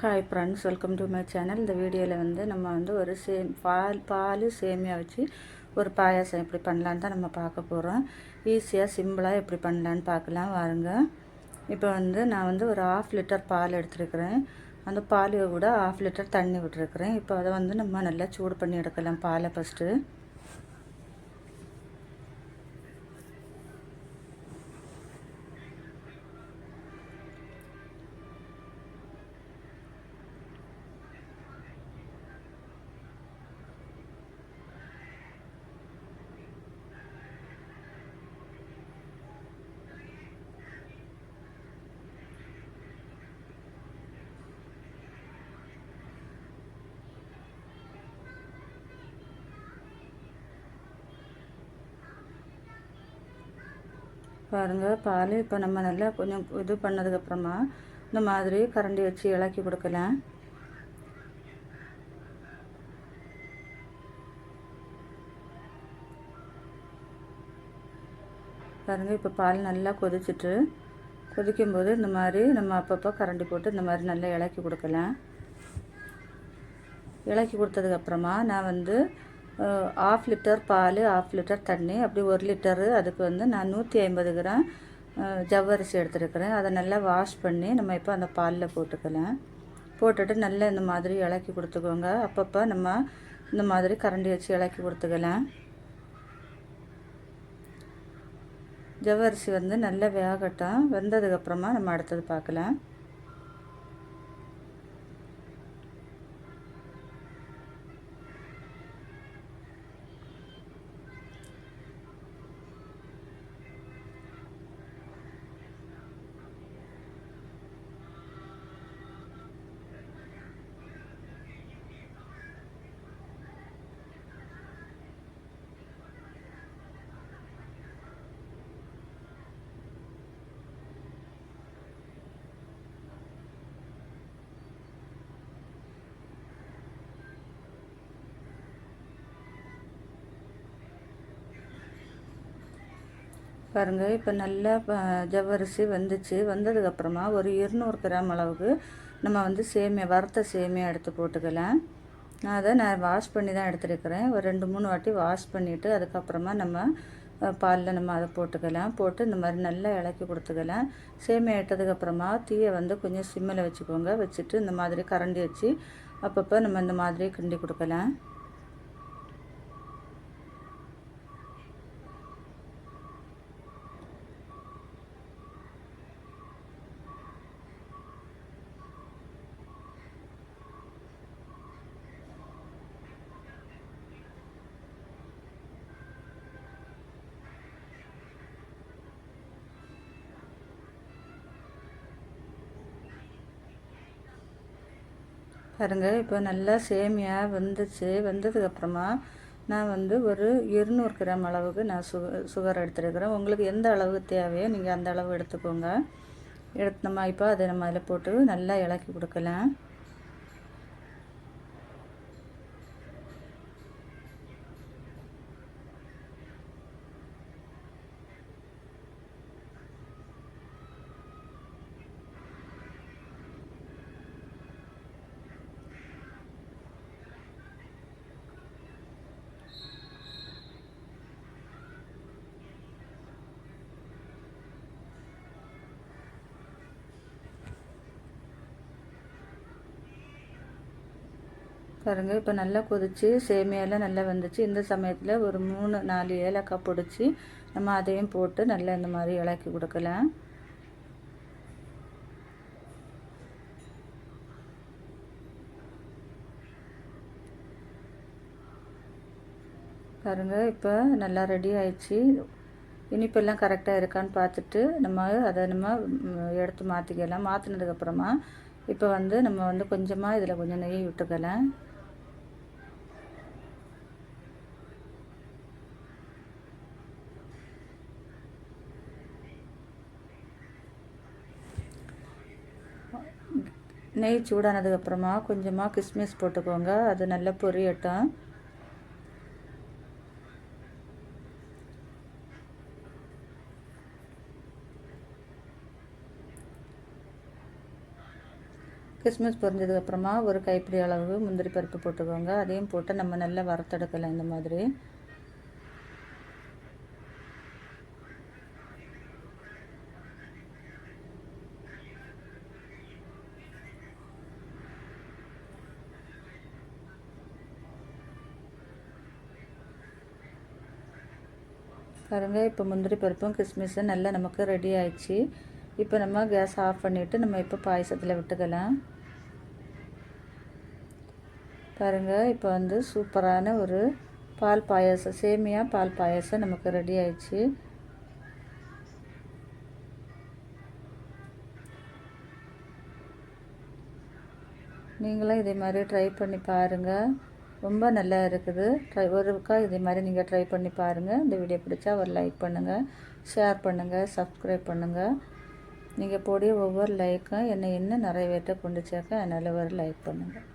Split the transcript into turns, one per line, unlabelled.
Hi friends welcome to my channel இந்த வீடியோவில் வந்து நம்ம வந்து ஒரு சேம் பால் பால் சேமியா வச்சு ஒரு பாயாசம் எப்படி பண்ணலான்னு தான் நம்ம பார்க்க போகிறோம் ஈஸியாக சிம்பிளாக எப்படி பண்ணலான்னு பார்க்கலாம். வாருங்க. இப்போ வந்து நான் வந்து ஒரு ஆஃப் லிட்டர் பால் எடுத்துருக்கிறேன். அந்த பால் கூட ஆஃப் லிட்டர் தண்ணி விட்டுருக்குறேன். இப்போ அதை வந்து நம்ம நல்லா சூடு பண்ணி எடுக்கலாம் பாலை ஃபஸ்ட்டு பாருங்கள் பால் இப்போ நம்ம நல்லா கொஞ்சம் இது பண்ணதுக்கப்புறமா இந்த மாதிரி கரண்டி வச்சு இலக்கி கொடுக்கலாம். பாருங்கள் இப்போ பால் நல்லா கொதிச்சிட்டு கொதிக்கும்போது இந்த மாதிரி நம்ம அப்பப்போ கரண்டி போட்டு இந்த மாதிரி நல்லா இலக்கி கொடுக்கலாம். இலக்கி கொடுத்ததுக்கப்புறமா நான் வந்து ஆஃப் லிட்டர் பால் ஆஃப் லிட்டர் தண்ணி அப்படி ஒரு லிட்டரு. அதுக்கு வந்து நான் நூற்றி ஐம்பது கிராம் ஜவ்வரிசி எடுத்துருக்கிறேன். அதை நல்லா வாஷ் பண்ணி நம்ம இப்போ அந்த பாலில் போட்டுக்கலாம். போட்டுட்டு நல்லா இந்த மாதிரி இலக்கி கொடுத்துக்கோங்க. அப்பப்போ நம்ம இந்த மாதிரி கரண்டி வச்சு இலக்கி கொடுத்துக்கலாம். ஜவ்வரிசி வந்து நல்லா வேகட்டும். வெந்ததுக்கப்புறமா நம்ம அடுத்தது பார்க்கலாம். பாருங்கள் இப்போ நல்லா ஜவ்வரிசி வந்துச்சு. வந்ததுக்கப்புறமா ஒரு இருநூறு கிராம் அளவுக்கு நம்ம வந்து சேமியா வறுத்த சேமியா எடுத்து போட்டுக்கலாம். நான் அதை நான் வாஷ் பண்ணி தான் எடுத்துருக்கிறேன். ஒரு ரெண்டு மூணு வாட்டி வாஷ் பண்ணிவிட்டு அதுக்கப்புறமா நம்ம பாலில் நம்ம அதை போட்டுக்கலாம். போட்டு இந்த மாதிரி நல்லா இலக்கி கொடுத்துக்கலாம். சேமியா இட்டதுக்கப்புறமா தீயை வந்து கொஞ்சம் சிம்மில் வச்சுக்கோங்க. வச்சுட்டு இந்த மாதிரி கரண்டி வச்சு அப்பப்போ நம்ம இந்த மாதிரி கிண்டி கொடுக்கலாம். பாருங்கள் இப்போ நல்லா சேமியா வந்துச்சு. வந்ததுக்கப்புறமா நான் வந்து ஒரு இருநூறு கிராம் அளவுக்கு நான் சு சுகர் எடுத்துருக்கிறேன். உங்களுக்கு எந்த அளவு தேவையோ நீங்கள் அந்த அளவு எடுத்துக்கோங்க. எடுத்து நம்ம இப்போ அதை நம்ம அதில் போட்டு நல்லா இலக்கி கொடுக்கலாம். பாருங்கள் இப்போ நல்லா கொதித்து சேமியாலாம் நல்லா வந்துச்சு. இந்த சமயத்தில் ஒரு மூணு நாலு ஏலக்காய் பிடிச்சி நம்ம அதையும் போட்டு நல்லா இந்த மாதிரி இலக்கி கொடுக்கலாம். பாருங்கள் இப்போ நல்லா ரெடி ஆயிடுச்சு. இனிப்பெல்லாம் கரெக்டாக இருக்கான்னு பார்த்துட்டு நம்ம அதை நம்ம எடுத்து மாற்றிக்கலாம் மாற்றினதுக்கப்புறமா இப்போ வந்து நம்ம வந்து கொஞ்சமாக இதில் கொஞ்சம் நெய் விட்டுக்கலாம். நெய் சூடானதுக்கப்புறமா கொஞ்சமாக கிஸ்மிஸ் போட்டுக்கோங்க. அது நல்லா பொரியட்டும். கிஸ்மிஸ் பொரிஞ்சதுக்கப்புறமா ஒரு கைப்பிடி அளவு முந்திரி பருப்பு போட்டுக்கோங்க. அதையும் போட்டு நம்ம நல்லா வறுத்தெடுக்கலாம் இந்த மாதிரி. பாருங்கள் இப்போ முந்திரி பருப்பும் கிஸ்மிஸும் நல்லா நமக்கு ரெடி ஆயிடுச்சு. இப்போ நம்ம கேஸ் ஆஃப் பண்ணிவிட்டு நம்ம இப்போ பாயசத்தில் விட்டுக்கலாம். பாருங்கள் இப்போ வந்து சூப்பரான ஒரு பால் பாயாசம் சேமியா பால் பாயாசம் நமக்கு ரெடி ஆயிடுச்சு. நீங்களும் இதே மாதிரி ட்ரை பண்ணி பாருங்கள் ரொம்ப நல்லா இருக்குது. ட்ரை ஒருக்கா இதே மாதிரி நீங்கள் ட்ரை பண்ணி பாருங்கள் இந்த வீடியோ பிடிச்சா ஒரு லைக் பண்ணுங்கள் ஷேர் பண்ணுங்கள் சப்ஸ்கிரைப் பண்ணுங்கள் நீங்கள் போடிய ஒவ்வொரு லைக்கும் என்னை இன்னும் நிறைய பேர்ட்ட கொண்டு சேர்க்க. அதனால் ஒரு லைக் பண்ணுங்கள்